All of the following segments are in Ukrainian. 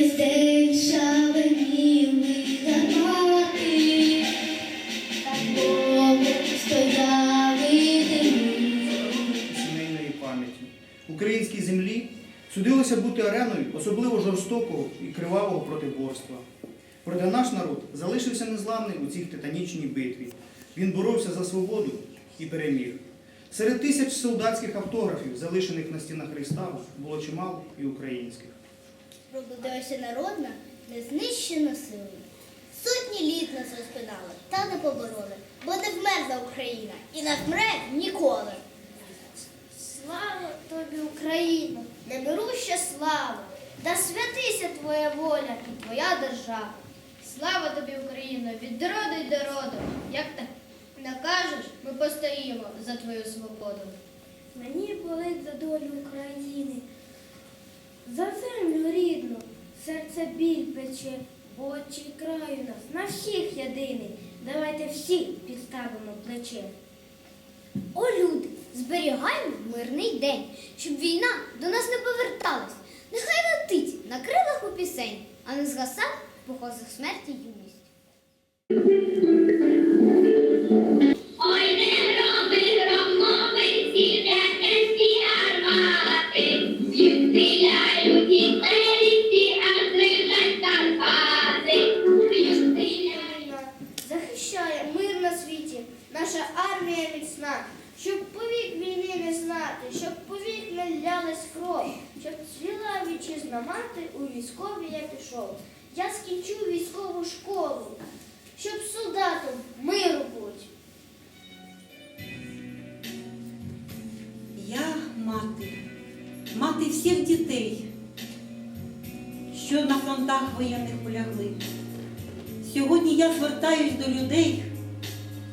Весь. Українській землі судилося бути ареною особливо жорстокого і кривавого протиборства. Проте наш народ залишився незламним у цій титанічній битві. Він боровся за свободу і переміг. Серед тисяч солдатських автографів, залишених на стінах Христа, було чимало і українських. Пробудилася народна, не знищена силою. Сотні літ нас розпинали, та не побороли, бо не вмерла Україна і не вмре ніколи. Слава тобі, Україно, неберуща слава, да святися твоя воля і твоя держава. Слава тобі, Україно, від роду й до роду. Як ти накажеш, ми постоїмо за твою свободу. Мені болить за долю України, за землю серце біль пече, очі краю нас, на всіх єдиний. Давайте всі підставимо плече. О, люди, зберігаємо мирний день, щоб війна до нас не поверталась. Нехай летить на крилах у пісень, а не згасав похозах смерті юність. Не знати, щоб повік не лялась кров, щоб цвіла вітчизна мати, у військові я пішов. Я скінчу військову школу, щоб солдатом миру будь. Я мати, мати всіх дітей, що на фронтах воєнних полягли. Сьогодні я звертаюсь до людей,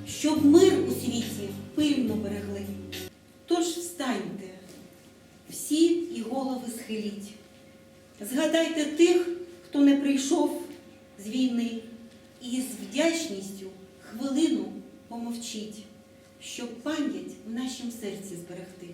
щоб мир у світі пильно берегли. Всі і голови схиліть. Згадайте тих, хто не прийшов з війни, і з вдячністю хвилину помовчіть, щоб пам'ять в нашім серці зберегти.